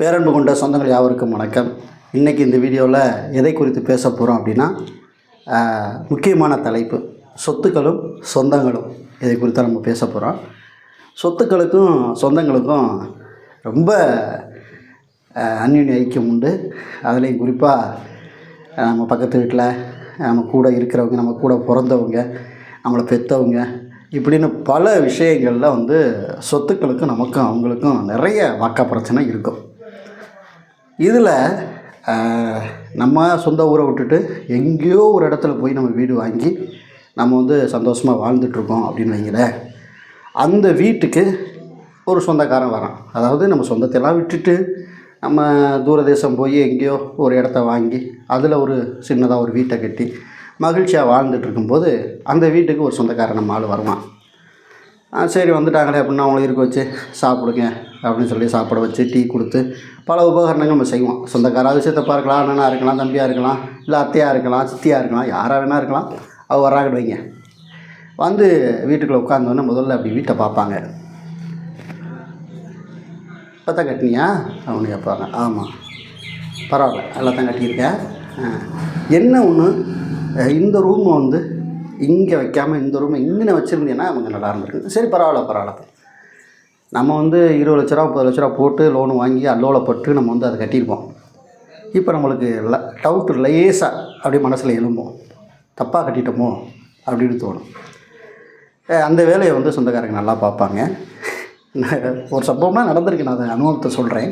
பேரன்பு கொண்ட சொந்தங்கள் யாவருக்கும் வணக்கம். இன்றைக்கி இந்த வீடியோவில் எதை குறித்து பேச போகிறோம் அப்படின்னா முக்கியமான தலைப்பு சொத்துக்களும் சொந்தங்களும். இதை குறித்து நம்ம பேச போகிறோம் சொத்துக்களுக்கும் சொந்தங்களுக்கும் ரொம்ப ஆஹ், ஐக்கியம் உண்டு. அதுலேயும் குறிப்பாக நம்ம பக்கத்து வீட்டில் நம்ம கூட இருக்கிறவங்க நம்ம கூட பிறந்தவங்க நம்மளை பெற்றவங்க இப்படின்னு பல விஷயங்களில் வந்து சொத்துக்களுக்கும் நமக்கும் அவங்களுக்கும் நிறைய வாக்கா பிரச்சனை இருக்கும். இதில் நம்ம சொந்த ஊரை விட்டுட்டு எங்கேயோ ஒரு இடத்துல போய் நம்ம வீடு வாங்கி நம்ம வந்து சந்தோஷமாக வாழ்ந்துட்டுருக்கோம் அப்படின்னு வைங்களேன். அந்த வீட்டுக்கு ஒரு சொந்தக்காரன் வரான். அதாவது நம்ம சொந்தத்தையெல்லாம் விட்டுட்டு நம்ம தூரதேசம் போய் எங்கேயோ ஒரு இடத்த வாங்கி அதில் ஒரு சின்னதாக ஒரு வீட்டை கட்டி மகிழ்ச்சியாக வாழ்ந்துட்டு இருக்கும்போது அந்த வீட்டுக்கு ஒரு சொந்தக்காரன் நம்ம ஆள் வருவான். சரி வந்துட்டாங்களே அப்படின்னா அவங்கள இருக்க வச்சு சாப்பிடுங்க. அப்படின்னு சொல்லி சாப்பிட வச்சு டீ கொடுத்து பல உபகரணங்கள் நம்ம செய்வோம். சொந்தக்காராவது சித்தப்பா இருக்கலாம் அண்ணனாக இருக்கலாம் தம்பியாக இருக்கலாம் இல்லை அத்தையாக இருக்கலாம் சித்தியாக இருக்கலாம் யாராக வேணா இருக்கலாம். அவள் வர்றாங்கன்னு வைங்க. வந்து வீட்டுக்குள்ளே உட்காந்தோன்னே முதல்ல அப்படி வீட்டை பார்ப்பாங்க. இப்போ தான் கட்டினியா? அவனு கேட்பாங்க ஆமாம் பரவாயில்ல. நல்லா தான் கட்டியிருக்கேன் ஆ. என்ன ஒன்று இந்த ரூமை வந்து இங்கே வைக்காமல் இந்த ரூமை இங்கே வச்சுருந்தீங்கன்னா அவங்க நல்லா இருந்திருக்கு சரி பரவாயில்ல பரவாயில்ல. நம்ம வந்து இருபது லட்ச ரூபா முப்பது லட்ச ரூபா போட்டு லோன் வாங்கி அல்லோலப்பட்டு நம்ம வந்து அதை கட்டியிருப்போம். இப்போ நம்மளுக்கு ல டவுட் லேசாக அப்படியே மனசில் எழும்போம். தப்பாக கட்டிட்டோமோ அப்படின்னு தோணும். அந்த வேலையை வந்து சொந்தக்காரங்க நல்லா பார்ப்பாங்க. ஒரு சம்பவம்லாம் நடந்திருக்கு நான் அதை அனுபவத்தை சொல்கிறேன்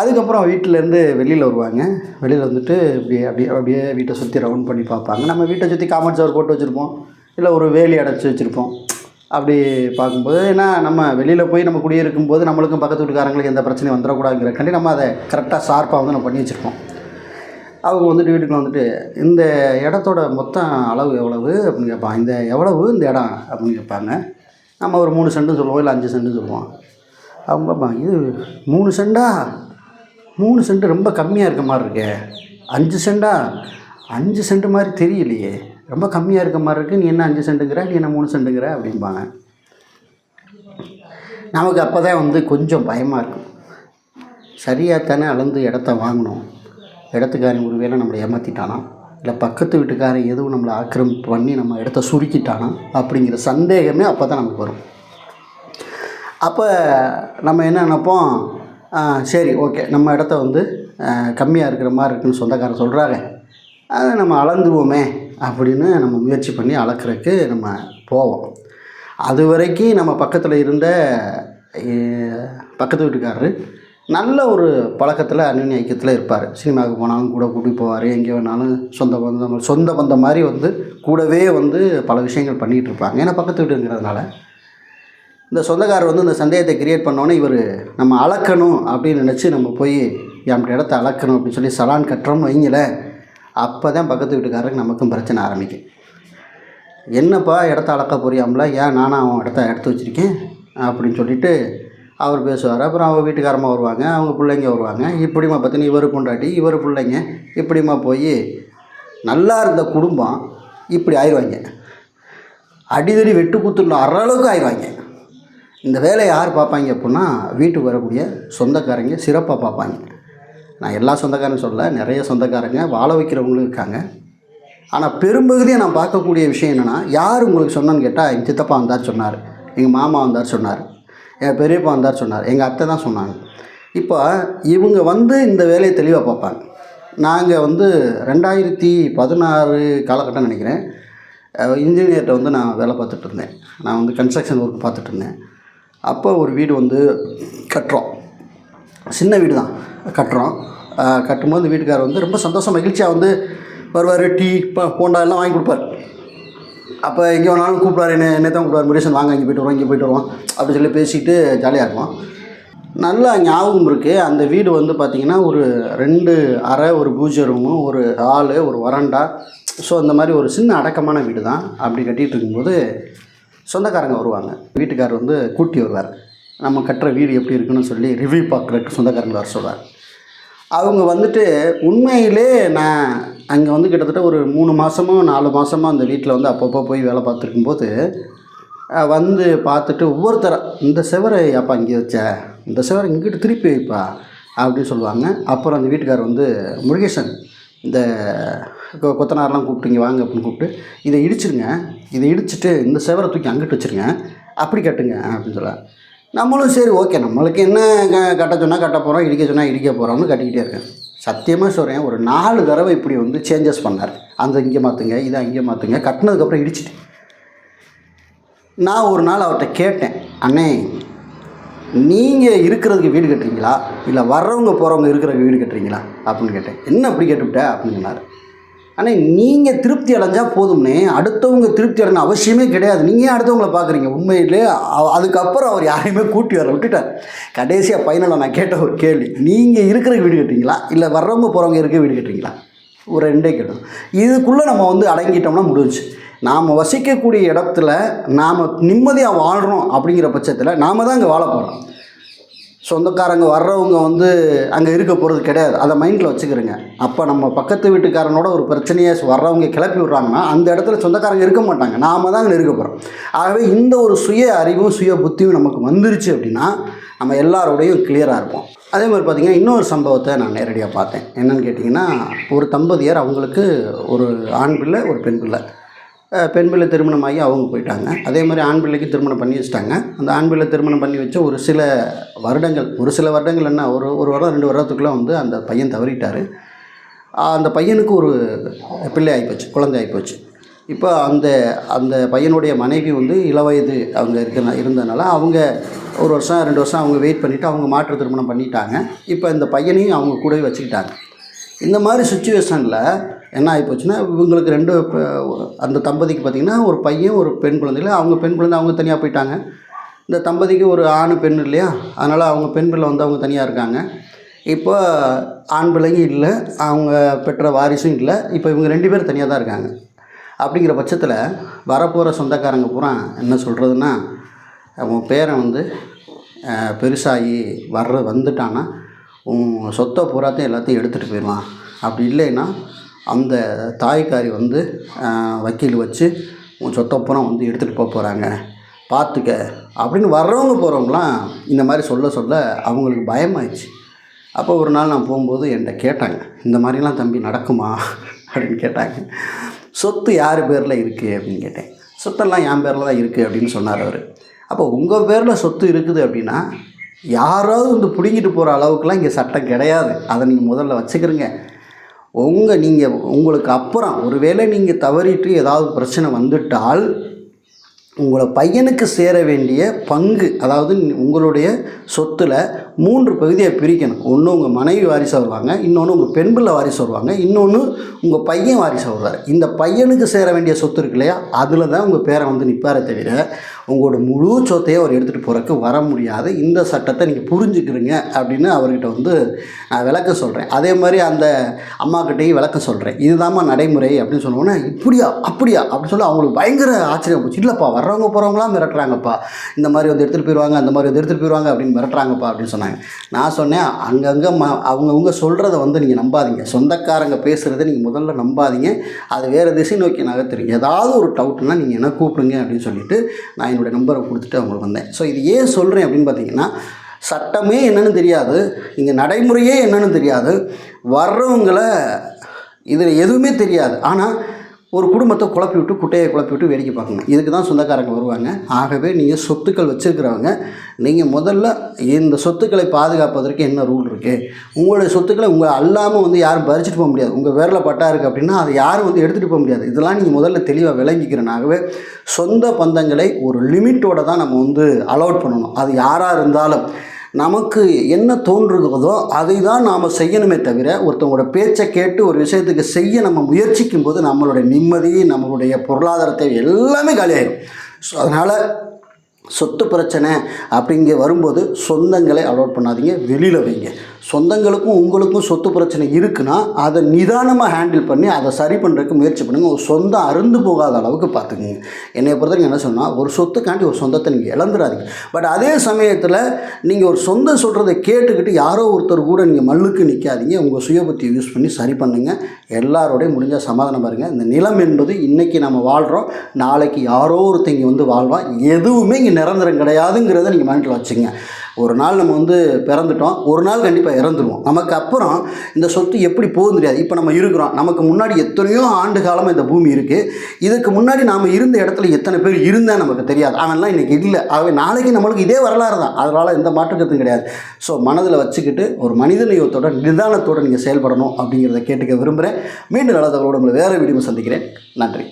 அதுக்கப்புறம் வீட்டிலேருந்து வெளியில் வருவாங்க. வெளியில் வந்துட்டு இப்படி அப்படியே அப்படியே வீட்டை சுற்றி ரவுண்ட் பண்ணி பார்ப்பாங்க. நம்ம வீட்டை சுற்றி காமன் சவர் போட்டு வச்சுருப்போம். இல்லை ஒரு வேலி அடைச்சி வச்சுருப்போம். அப்படி பார்க்கும்போது ஏன்னா நம்ம வெளியில் போய் நம்ம குடியிருக்கும் போது நம்மளுக்கும் பக்கத்து வீட்டுக்காரங்களுக்கு எந்த பிரச்சனையும் வந்துடக்கூடாதுங்கிறக்காண்டி நம்ம அதை கரெக்டாக ஷார்ப்பாக வந்து நம்ம பண்ணி வச்சுருக்கோம். அவங்க வந்துட்டு வீட்டுக்குள்ளே வந்துட்டு இந்த இடத்தோட மொத்தம் அளவு எவ்வளவு? அப்படின்னு கேட்பான் இந்த எவ்வளவு? இந்த இடம்? அப்படின்னு கேட்பாங்க. நம்ம ஒரு மூணு சென்ட்டு சொல்லுவோம் இல்லை அஞ்சு சென்ட்டு சொல்லுவோம். அவங்க கேட்பாங்க இது மூணு சென்டா மூணு சென்ட் ரொம்ப கம்மியாக இருக்க மாதிரி இருக்கே. அஞ்சு சென்டா அஞ்சு சென்ட் மாதிரி தெரியலையே. ரொம்ப கம்மியாக இருக்க மாதிரி இருக்குது நீ என்ன அஞ்சு சென்ட்டுங்கிற நீ என்ன மூணு சென்ட்டுங்கிற அப்படிம்பாங்க. நமக்கு அப்போ தான் வந்து கொஞ்சம் பயமாக இருக்கும். சரியாக தானே அளந்து இடத்த வாங்கணும். இடத்துக்காரன் ஒரு வேளை நம்மளை ஏமாற்றிட்டானா இல்லை பக்கத்து வீட்டுக்காரன் எதுவும் நம்மளை ஆக்கிரமிப்பு பண்ணி நம்ம இடத்த சுருக்கிட்டானா? அப்படிங்கிற சந்தேகமே அப்போ தான் நமக்கு வரும். அப்போ நம்ம என்ன நினைப்போம்? சரி ஓகே. நம்ம இடத்த வந்து கம்மியாக இருக்கிற மாதிரி இருக்குன்னு சொந்தக்காரன் சொல்கிறாங்க அதை நம்ம அளந்துருவோமே அப்படின்னு நம்ம முயற்சி பண்ணி அளக்கிறதுக்கு நம்ம போவோம். அது வரைக்கும் நம்ம பக்கத்தில் இருந்த பக்கத்து வீட்டுக்காரரு நல்ல ஒரு பழக்கத்தில் அந்நிய ஐக்கியத்தில் இருப்பார். சினிமாவுக்கு போனாலும் கூட கூட்டிட்டு போவார். எங்கே வேணாலும் சொந்த பந்தம் சொந்த பந்தம் மாதிரி வந்து கூடவே வந்து பல விஷயங்கள் பண்ணிகிட்டு இருப்பாங்க. ஏன்னா பக்கத்து வீட்டுங்கிறதுனால இந்த சொந்தக்காரர் வந்து இந்த சந்தேகத்தை கிரியேட் பண்ணோன்னே இவர் நம்ம அளக்கணும் அப்படின்னு நினச்சி நம்ம போய் என் இடத்த அளக்கணும் அப்படின்னு சொல்லி சலான் கட்டுறோம்னு வைங்களேன். அப்போ தான் பக்கத்து வீட்டுக்காரருக்கு நமக்கும் பிரச்சனை ஆரம்பிக்கும். என்னப்பா இடத்த அளக்க போறியாம்ல ஏன் நானும் அவன் இடத்த எடுத்து வச்சுருக்கேன்? அப்படின்னு சொல்லிட்டு அவர் பேசுவார். அப்புறம் அவங்க வீட்டுக்காரமாக வருவாங்க அவங்க பிள்ளைங்க வருவாங்க. இப்படிமா பார்த்தீங்கன்னா இவர் கொண்டாட்டி இவர் பிள்ளைங்க. இப்படிமா போய் நல்லா இருந்த குடும்பம் இப்படி ஆயிடுவாங்க. அடிதடி வெட்டு குத்துள்ள அற அளவுக்கு ஆயிடுவாங்க. இந்த வேலையை யார் பார்ப்பாங்க அப்படின்னா வீட்டுக்கு வரக்கூடிய சொந்தக்காரங்க சிறப்பாக பார்ப்பாங்க. நான் எல்லா சொந்தக்காரங்க சொல்ல நிறைய சொந்தக்காரங்க வாழ வைக்கிறவங்களும் இருக்காங்க. ஆனால் பெரும்பகுதியை நான் பார்க்கக்கூடிய விஷயம் என்னென்னா யார் உங்களுக்கு சொன்னேன்னு கேட்டால் எங்கள் சித்தப்பா வந்தார் சொன்னார் எங்கள் மாமா வந்தார் சொன்னார் என் பெரியப்பா வந்தார் சொன்னார் எங்கள் அத்தை தான் சொன்னாங்க. இப்போ இவங்க வந்து இந்த வேலையை தெளிவாக பார்ப்பாங்க. நாங்கள் வந்து ரெண்டாயிரத்தி பதினாறு காலகட்டம் நினைக்கிறேன். இன்ஜினியர்கிட்ட வந்து நான் வேலை பார்த்துட்டு இருந்தேன். நான் வந்து கன்ஸ்ட்ரக்ஷன் ஒர்க் பார்த்துட்டு இருந்தேன். அப்போ ஒரு வீடு வந்து கட்டுறோம். சின்ன வீடு தான் கட்டுறோம் கட்டும்போது கட்டும்போது வீட்டுக்கார் வந்து ரொம்ப சந்தோஷம் மகிழ்ச்சியாக வந்து வருவார் டீ இப்போ போண்டா எல்லாம் வாங்கி கொடுப்பார். அப்போ எங்கே வேணாலும் கூப்பிடுவார் என்ன என்ன தான் கூப்பிடுவார் முருகேசன் வாங்க இங்கே போய்ட்டு வருவோம் இங்கே போயிட்டு வருவோம் அப்படி சொல்லி பேசிட்டு ஜாலியாக இருக்கும் நல்லா ஞாபகம் இருக்குது அந்த வீடு வந்து பார்த்திங்கன்னா ஒரு ரெண்டு அறை ஒரு பூஜை ரூமு ஒரு ஹாலு ஒரு வறண்டா. ஸோ அந்த மாதிரி ஒரு சின்ன அடக்கமான வீடு தான் அப்படி கட்டிகிட்டு இருக்கும்போது சொந்தக்காரங்க வருவாங்க. வீட்டுக்காரர் வந்து கூட்டி வருவார். நம்ம கட்டுற வீடு எப்படி இருக்குன்னு சொல்லி ரிவ்யூ பார்க்குறதுக்கு சொந்தக்காரங்க வர சொல்கிறார் அவங்க வந்துட்டு உண்மையிலே நான் அங்கே வந்து கிட்டத்தட்ட ஒரு மூணு மாதமோ நாலு மாதமோ அந்த வீட்டில் வந்து அப்பப்போ போய் வேலை பார்த்துருக்கும்போது போது வந்து பார்த்துட்டு ஒவ்வொருத்தர இந்த செவரை அப்பா இங்கே வச்ச? இந்த செவரை இங்கிட்டு திருப்பி வைப்பா? அப்படின்னு சொல்லுவாங்க. அப்புறம் அந்த வீட்டுக்காரர் வந்து முருகேசன் இந்த கொ- கொத்தனாரெலாம் கூப்பிட்டீங்க வாங்க அப்படின்னு கூப்பிட்டு இதை இடிச்சிருங்க. இதை இடிச்சிட்டு இந்த செவரை தூக்கி அங்கிட்டு வச்சுருங்க. அப்படி கட்டுங்க அப்படின்னு சொல்ல நம்மளும் சரி ஓகே நம்மளுக்கு என்ன க- கட்ட சொன்னால் கட்ட போகிறோம் இடிக்க சொன்னால் இடிக்க போகிறோம்னு கட்டிக்கிட்டே இருக்கேன். சத்தியமாக சொல்கிறேன் ஒரு நாலு தடவை இப்படி வந்து சேஞ்சஸ் பண்ணார். அந்த இங்கே மாற்றுங்க இதை அங்கே மாற்றுங்க கட்டினதுக்கப்புறம் இடிச்சிட்டேன் நான் ஒரு நாள் அவர்கிட்ட கேட்டேன் அண்ணே நீங்கள் இருக்கிறதுக்கு வீடு கட்டுறீங்களா? இல்லை வர்றவங்க போகிறவங்க இருக்கிறதுக்கு வீடு கட்டுறீங்களா? அப்படின்னு கேட்டேன். என்ன அப்படி கேட்டுவிட்ட? அப்படின்னு சொன்னார். ஆனால் நீங்கள் திருப்தி அடைஞ்சால் போதும்னே அடுத்தவங்க திருப்தி அடைஞ்ச அவசியமே கிடையாது. நீங்கள் அடுத்தவங்களை பார்க்குறீங்க உண்மையிலே அதுக்கப்புறம் அவர் யாரையுமே கூட்டி வர விட்டுட்டார். கடைசியாக ஃபைனலாக நான் கேட்ட ஒரு கேள்வி. நீங்கள் இருக்கிற வீடு கட்டுறீங்களா? இல்லை வர்றவங்க போகிறவங்க இருக்க வீடு கட்டுறீங்களா? ஒரு ரெண்டே கேட்டோம் இதுக்குள்ளே நம்ம வந்து அடங்கிட்டோம்னா முடிஞ்சு நாம் வசிக்கக்கூடிய இடத்துல நாம் நிம்மதியாக வாழ்கிறோம் அப்படிங்கிற பட்சத்தில் நாம் தான் அங்கே வாழ போகிறோம் சொந்தக்காரங்க வர்றவங்க வந்து அங்கே இருக்க போகிறது கிடையாது. அதை மைண்டில் வச்சுக்கிறேங்க. அப்போ நம்ம பக்கத்து வீட்டுக்காரனோட ஒரு பிரச்சனையை வர்றவங்க கிளப்பி விட்றாங்கன்னா அந்த இடத்துல சொந்தக்காரங்க இருக்க மாட்டாங்க. நாம தான் அங்கே இருக்க போகிறோம் ஆகவே இந்த ஒரு சுய அறிவும் சுய புத்தியும் நமக்கு வந்துருச்சு அப்படின்னா நம்ம எல்லாரோடையும் கிளியராக இருப்போம். அதே மாதிரி பார்த்திங்கன்னா இன்னொரு சம்பவத்தை நான் நேரடியாக பார்த்தேன். என்னென்னு கேட்டிங்கன்னா ஒரு தம்பதியர் அவங்களுக்கு ஒரு ஆண் பிள்ளை ஒரு பெண் பிள்ளை. பெண் பிள்ளை திருமணம் ஆகி அவங்க போயிட்டாங்க. அதே மாதிரி ஆண் பிள்ளைக்கு திருமணம் பண்ணி வச்சுட்டாங்க. அந்த ஆண் பிள்ளை திருமணம் பண்ணி வச்ச ஒரு சில வருடங்கள் ஒரு சில வருடங்கள் என்ன ஒரு ஒரு வருடம் ரெண்டு வருடத்துக்குள்ளே வந்து அந்த பையன் தவறிட்டார். அந்த பையனுக்கு ஒரு பிள்ளை ஆகிப்போச்சு குழந்தை ஆகிப்போச்சு இப்போ அந்த அந்த பையனுடைய மனைவி வந்து இளவயது அவங்க இருக்க இருந்ததுனால அவங்க ஒரு வருஷம் ரெண்டு வருஷம் அவங்க வெயிட் பண்ணிவிட்டு அவங்க மாற்று திருமணம் பண்ணிட்டாங்க. இப்போ இந்த பையனையும் அவங்க கூடவே வச்சுக்கிட்டாங்க. இந்த மாதிரி சுச்சுவேஷனில் என்ன ஆகிப்போச்சுன்னா இவங்களுக்கு ரெண்டு அந்த தம்பதிக்கு பார்த்திங்கன்னா ஒரு பையன் ஒரு பெண் குழந்தைல அவங்க பெண் குழந்தை அவங்க தனியாக போயிட்டாங்க. இந்த தம்பதிக்கு ஒரு ஆண் பெண் இல்லையா? அதனால் அவங்க பெண் பிள்ளை வந்து அவங்க தனியாக இருக்காங்க. இப்போ ஆண் பிள்ளையும் இல்லை அவங்க பெற்ற வாரிசும் இல்லை. இப்போ இவங்க ரெண்டு பேரும் தனியாக தான் இருக்காங்க. அப்படிங்கிற பட்சத்தில் வரப்போகிற சொந்தக்காரங்க பூரா என்ன சொல்கிறதுன்னா உன் பேரை வந்து பெருசாகி வர்ற வந்துட்டான்னா உன் சொத்தை பூராத்தையும் எல்லாத்தையும் எடுத்துகிட்டு போயிடுவான். அப்படி இல்லைன்னா அந்த தாய்க்காரி வந்து வக்கீல் வச்சு உன் சொத்தப்புறம் வந்து எடுத்துகிட்டு போக போகிறாங்க பார்த்துக்க அப்படின்னு வர்றவங்க போகிறவங்களாம் இந்த மாதிரி சொல்ல சொல்ல அவங்களுக்கு பயமாயிடுச்சு. அப்போ ஒரு நாள் நான் போகும்போது என்கிட்ட கேட்டாங்க இந்த மாதிரிலாம் தம்பி நடக்குமா? அப்படின்னு கேட்டாங்க. சொத்து யார் பேரில் இருக்குது அப்படின்னு கேட்டேன். சொத்தெல்லாம் என் பேரில் தான் இருக்குது அப்படின்னு சொன்னார் அவர். அப்போ உங்கள் பேரில் சொத்து இருக்குது அப்படின்னா யாராவது வந்து பிடுங்கிட்டு போகிற அளவுக்குலாம் இங்கே சட்டம் கிடையாது. அதை நீங்கள் முதல்ல வச்சுக்கிறீங்க உங்கள் நீங்கள் உங்களுக்கு அப்புறம் ஒருவேளை நீங்கள் தவறிட்டு ஏதாவது பிரச்சனை வந்துட்டால் உங்களை பையனுக்கு சேர வேண்டிய பங்கு அதாவது உங்களுடைய சொத்தில் மூன்று பகுதியை பிரிக்கணும். ஒன்று உங்கள் மனைவி வாரிசு வருவாங்க இன்னொன்று உங்கள் பெண் பிள்ளை வாரிசு வருவாங்க இன்னொன்று உங்கள் பையன் வாரிசு வருவார். இந்த பையனுக்கு சேர வேண்டிய சொத்து இருக்கு இல்லையா அதில் தான் உங்கள் பேரை வந்து நிற்பாரே தவிர உங்களோட முழு சொத்தையே அவர் எடுத்துகிட்டு போகிறக்கு வர முடியாது. இந்த சட்டத்தை நீங்கள் புரிஞ்சுக்கிறீங்க அப்படின்னு அவர்கிட்ட வந்து நான் விளக்க சொல்கிறேன் அதே மாதிரி அந்த அம்மாக்கிட்டையும் விளக்க சொல்கிறேன் இதுதாம்மா நடைமுறை அப்படின்னு சொன்னோன்னே இப்படியா அப்படியா? அப்படின்னு சொல்லி அவங்களுக்கு பயங்கர ஆச்சரியம் போச்சு. இல்லைப்பா வர்றவங்க போகிறவங்களாம் மிரட்டுறாங்கப்பா. இந்த மாதிரி வந்து எடுத்துகிட்டு போயிடுவாங்க அந்த மாதிரி வந்து எடுத்துகிட்டு போயிடுவாங்க அப்படின்னு மிரட்டுறாங்கப்பா அப்படின்னு சொன்னாங்க. நான் சொன்னேன் அங்கங்கே ம அவங்கவுங்க சொல்கிறத வந்து நீங்கள் நம்பாதீங்க. சொந்தக்காரங்க பேசுகிறத நீங்கள் முதல்ல நம்பாதீங்க. அது வேறு திசை நோக்கி நகர்த்துறீங்க. ஏதாவது ஒரு டவுட்னா நீங்கள் என்ன கூப்பிடுங்க அப்படின்னு சொல்லிட்டு நான் என்னுடைய நம்பரை கொடுத்துட்டு அவங்களுக்கு வந்தேன். ஸோ இது ஏன் சொல்கிறேன் அப்படின்னு பார்த்தீங்கன்னா சட்டமே என்னன்னு தெரியாது இங்கே நடைமுறையே என்னன்னு தெரியாது வர்றவங்களை இதில் எதுவுமே தெரியாது. ஆனால் ஒரு குடும்பத்தை குழப்பி விட்டு குட்டையை குழப்பி விட்டு வேடிக்கை பார்க்கணும். இதுக்கு தான் சொந்தக்காரங்க வருவாங்க. ஆகவே நீங்கள் சொத்துக்கள் வச்சுருக்கிறவங்க நீங்கள் முதல்ல இந்த சொத்துக்களை பாதுகாப்பதற்கு என்ன ரூல் இருக்குது உங்களுடைய சொத்துக்களை உங்கள் அல்லாமல் வந்து யாரும் பறிச்சுட்டு போக முடியாது. உங்கள் வேரில் பட்டா இருக்குது அப்படின்னா அதை யாரும் வந்து எடுத்துகிட்டு போக முடியாது. இதெல்லாம் நீங்கள் முதல்ல தெளிவாக விளங்கிக்கிறனாகவே சொந்த பந்தங்களை ஒரு லிமிட்டோட தான் நம்ம வந்து அலோட் பண்ணணும். அது யாராக இருந்தாலும் நமக்கு என்ன தோன்றுகிறதோ அதை தான் நாம் செய்யணுமே தவிர ஒருத்தவங்களோட பேச்சை கேட்டு ஒரு விஷயத்துக்கு செய்ய நம்ம முயற்சிக்கும் போது நம்மளுடைய நிம்மதி நம்மளுடைய பொருளாதாரத்தை எல்லாமே காலியாயிடும் ஸோ அதனால் சொத்து பிரச்சனை அப்படிங்க வரும்போது சொந்தங்களை அலோட் பண்ணாதீங்க வெளியில் வைங்க. சொந்தங்களுக்கும் உங்களுக்கும் சொத்து பிரச்சனை இருக்குன்னா அதை நிதானமாக ஹேண்டில் பண்ணி அதை சரி பண்ணுறதுக்கு முயற்சி பண்ணுங்கள் ஒரு சொந்தம் அருந்து போகாத அளவுக்கு பார்த்துக்குங்க. என்னை பொறுத்தவரைக்கும் என்ன சொன்னால் ஒரு சொத்துக்காண்டி ஒரு சொந்தத்தை நீங்கள் இழந்துடாதீங்க. பட் அதே சமயத்தில் நீங்கள் ஒரு சொந்தம் சொல்கிறத கேட்டுக்கிட்டு யாரோ ஒருத்தர் கூட நீங்கள் மல்லுக்கு நிற்காதீங்க உங்கள் சுயபுத்தியை யூஸ் பண்ணி சரி பண்ணுங்கள் எல்லாரோடையும் முடிஞ்சால் சமாதானம் பாருங்கள் இந்த நிலம் என்பது இன்றைக்கி நம்ம வாழ்கிறோம் நாளைக்கு யாரோ ஒருத்தங்க வந்து வாழ்வான் எதுவுமே இங்கே நிரந்தரம் கிடையாதுங்கிறத நீங்கள் மைண்டில் வச்சுங்க ஒரு நாள் நம்ம வந்து பிறந்துட்டோம் ஒரு நாள் கண்டிப்பாக இறந்துருவோம். நமக்கு அப்புறம் இந்த சொத்து எப்படி போகும் தெரியாது. இப்போ நம்ம இருக்கிறோம். நமக்கு முன்னாடி எத்தனையோ ஆண்டு காலமாக இந்த பூமி இருக்குது இதுக்கு முன்னாடி நாம் இருந்த இடத்துல எத்தனை பேர் இருந்தால் நமக்கு தெரியாது. அவன்லாம் இன்றைக்கி இல்லை. ஆகவே நாளைக்கு நம்மளுக்கு இதே வரலாறு தான். அதனால் எந்த மாற்றத்தும் கிடையாது. ஸோ மனதில் வச்சுக்கிட்டு ஒரு மனிதநேயத்தோட நிதானத்தோடு நீங்கள் செயல்படணும் அப்படிங்கிறத கேட்டுக்க விரும்புகிறேன் மீண்டும் நல்லதவர்களோடு உங்களை வேறு வீடியோ சந்திக்கிறேன். நன்றி.